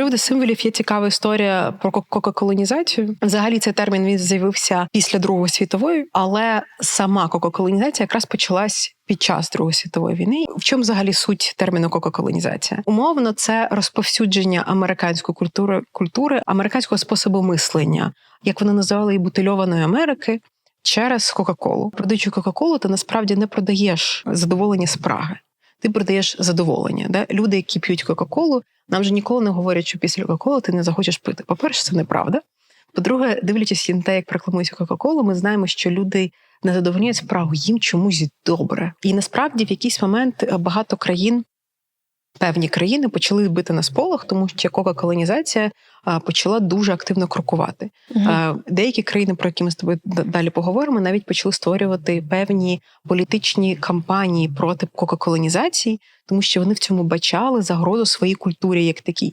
приводу символів є цікава історія про кока-колонізацію. Взагалі цей термін він з'явився після Другої світової, але сама кока-колонізація якраз почалась під час Другої світової війни. В чому взагалі суть терміну кока-колонізація? Умовно, це розповсюдження американської культури культури, американського способу мислення, як вони називали і бутильованої Америки. Через Кока-Колу. Продаючи Кока-Колу, ти насправді не продаєш задоволення спраги. Ти продаєш задоволення. Да? Люди, які п'ють Кока-Колу, нам же ніколи не говорять, що після Кока-Коли ти не захочеш пити. По-перше, це неправда. По-друге, дивлячись на те, як рекламується Кока-Колу, ми знаємо, що люди не задовольняють справу, їм чомусь добре. І насправді в якийсь момент багато країн. Певні країни почали бити на сполох, тому що кока-колонізація почала дуже активно крокувати. Uh-huh. Деякі країни, про які ми з тобою далі поговоримо, навіть почали створювати певні політичні кампанії проти кока-колонізації, тому що вони в цьому бачали загрозу своїй культурі як такій.